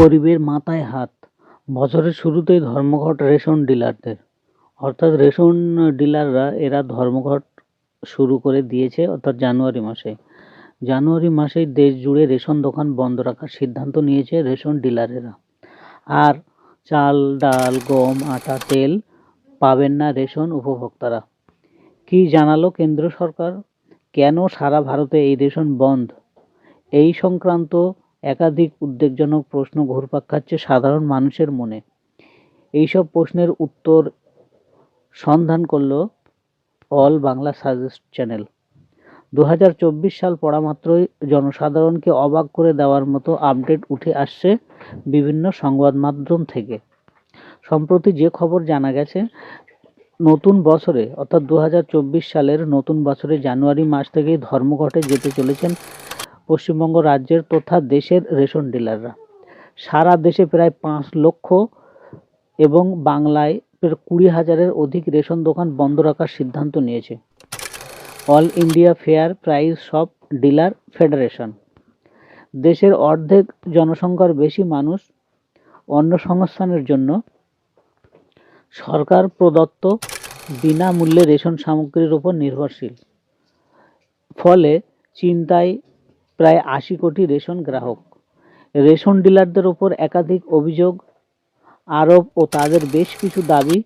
গরিবের মাথায় হাত। বছরের শুরুতেই ধর্মঘট রেশন ডিলারদের। অর্থাৎ রেশন ডিলাররা এরা ধর্মঘট শুরু করে দিয়েছে, অর্থাৎ জানুয়ারি মাসে। জানুয়ারি মাসেই দেশ জুড়ে রেশন দোকান বন্ধ রাখার সিদ্ধান্ত নিয়েছে রেশন ডিলারেরা। আর চাল, ডাল, গম, আটা, তেল পাবেন না রেশন উপভোক্তারা। কি জানালো কেন্দ্র সরকার? কেন সারা ভারতে এই রেশন বন্ধ? এই সংক্রান্ত একাধিক উদ্বেগজনক প্রশ্ন ঘুরপাক খাচ্ছে সাধারণ মানুষের মনে। এইসব প্রশ্নের উত্তর সন্ধান করল অল বাংলা সাজেস্ট চ্যানেল। দু হাজার চব্বিশ সাল পড়া মাত্রই জনসাধারণকে অবাক করে দেওয়ার মতো আপডেট উঠে আসছে বিভিন্ন সংবাদ মাধ্যম থেকে। সম্প্রতি যে খবর জানা গেছে, নতুন বছরে, অর্থাৎ দু হাজার চব্বিশ সালের নতুন বছরে জানুয়ারি মাস থেকেই ধর্মঘটে যেতে চলেছেন পশ্চিমবঙ্গ রাজ্যের তথা দেশের রেশন ডিলাররা। সারা দেশে প্রায় পাঁচ লক্ষ এবং বাংলায় কুড়ি হাজারের অধিক রেশন দোকান বন্ধ রাখার সিদ্ধান্ত নিয়েছে। All India fair price shop dealer federation. দেশের অর্ধেক জনসংখ্যার বেশি মানুষ অন্য সংস্থানের জন্য সরকার প্রদত্ত বিনামূল্যে রেশন সামগ্রীর উপর নির্ভরশীল। ফলে চিন্তায় প্রায় আশি কোটি রেশন গ্রাহক। রেশন ডিলারদের ওপর একাধিক অভিযোগ, আরোপ ও তাদের বেশ কিছু দাবি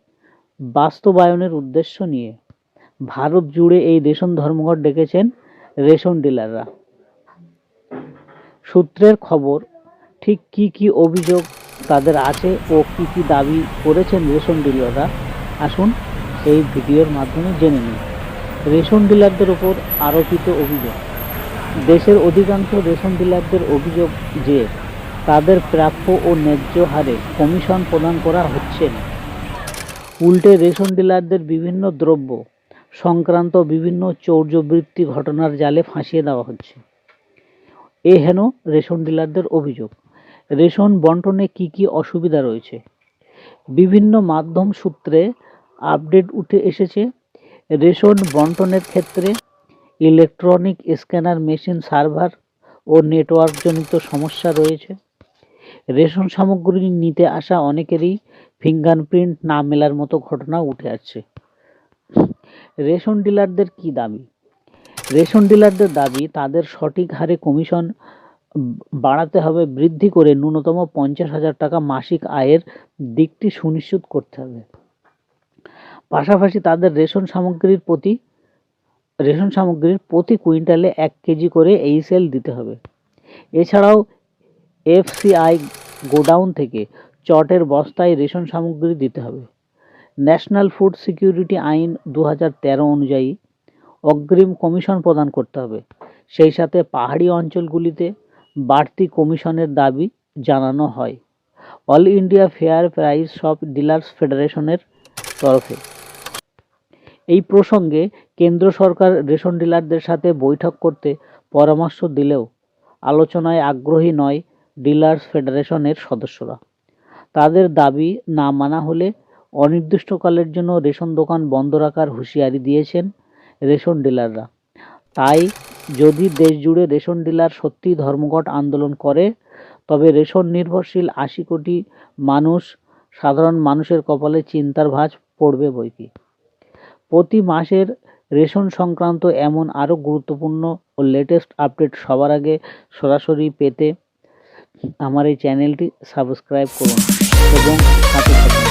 বাস্তবায়নের উদ্দেশ্য নিয়ে। ভারত জুড়ে এই রেশন ধর্মঘট ডেকেছেন রেশন ডিলাররা। সূত্রের খবর, ঠিক কি কি অভিযোগ তাদের আছে ও কি কি দাবি করেছেন রেশন ডিলাররা, আসুন এই ভিডিওর মাধ্যমে জেনে নিন রেশন ডিলারদের ওপর আরোপিত অভিযোগ। দেশের অধিকাংশ রেশন ডিলারদের অভিযোগ যে তাদের প্রাপ্য ও ন্যায্য হারে কমিশন প্রদান করা হচ্ছে না। উল্টে রেশন ডিলারদের বিভিন্ন দ্রব্য সংক্রান্ত বিভিন্ন চৌর্যবৃত্তি ঘটনার জালে ফাঁসিয়ে দেওয়া হচ্ছে। এ হেন রেশন ডিলারদের অভিযোগ। রেশন বন্টনে কি কি অসুবিধা রয়েছে? বিভিন্ন মাধ্যম সূত্রে আপডেট উঠে এসেছে রেশন বন্টনের ক্ষেত্রে ইলেকট্রনিক স্ক্যানার মেশিন, সার্ভার ও নেটওয়ার্কজনিত সমস্যা রয়েছে। রেশন সামগ্রী নিতে আসা অনেকেরই ফিঙ্গারপ্রিন্ট না মেলার মতো ঘটনা উঠে আসছে। রেশন ডিলারদের কি দাবি? রেশন ডিলারদের দাবি, তাদের সঠিক হারে কমিশন বাড়াতে হবে, বৃদ্ধি করে ন্যূনতম পঞ্চাশ হাজার টাকা মাসিক আয়ের দিকটি সুনিশ্চিত করতে হবে। পাশাপাশি তাদের রেশন সামগ্রীর প্রতি রেশন সামগ্রীর প্রতি কুইন্টালে এক কেজি করে এই সেল দিতে হবে। এছাড়াও এফসিআই গোডাউন থেকে চটের বস্তায় রেশন সামগ্রী দিতে হবে। ন্যাশনাল ফুড সিকিউরিটি আইন দু হাজার তেরো অনুযায়ী অগ্রিম কমিশন প্রদান করতে হবে। সেই সাথে পাহাড়ি অঞ্চলগুলিতে বাড়তি কমিশনের দাবি জানানো হয়। All India fair price shop dealers ফেডারেশনের তরফে। এই প্রসঙ্গে কেন্দ্র সরকার রেশন ডিলারদের সাথে বৈঠক করতে পরামর্শ দিলেও আলোচনায় আগ্রহী নয় ডিলার্স ফেডারেশনের সদস্যরা। তাদের দাবি না মানা হলে অনির্দিষ্টকালের জন্য রেশন দোকান বন্ধ রাখার হুঁশিয়ারি দিয়েছেন রেশন ডিলাররা। তাই যদি দেশ জুড়ে রেশন ডিলার সত্যি ধর্মঘট আন্দোলন করে, তবে রেশন নির্ভরশীল আশি কোটি মানুষ, সাধারণ মানুষের কপালে চিন্তার ভাঁজ পড়বে বইকি। প্রতি মাসের রেশন সংক্রান্ত এমন আরও গুরুত্বপূর্ণ ও লেটেস্ট আপডেট সবার আগে সরাসরি পেতে আমার এই চ্যানেলটি সাবস্ক্রাইব করুন এবং সাথে থাকুন।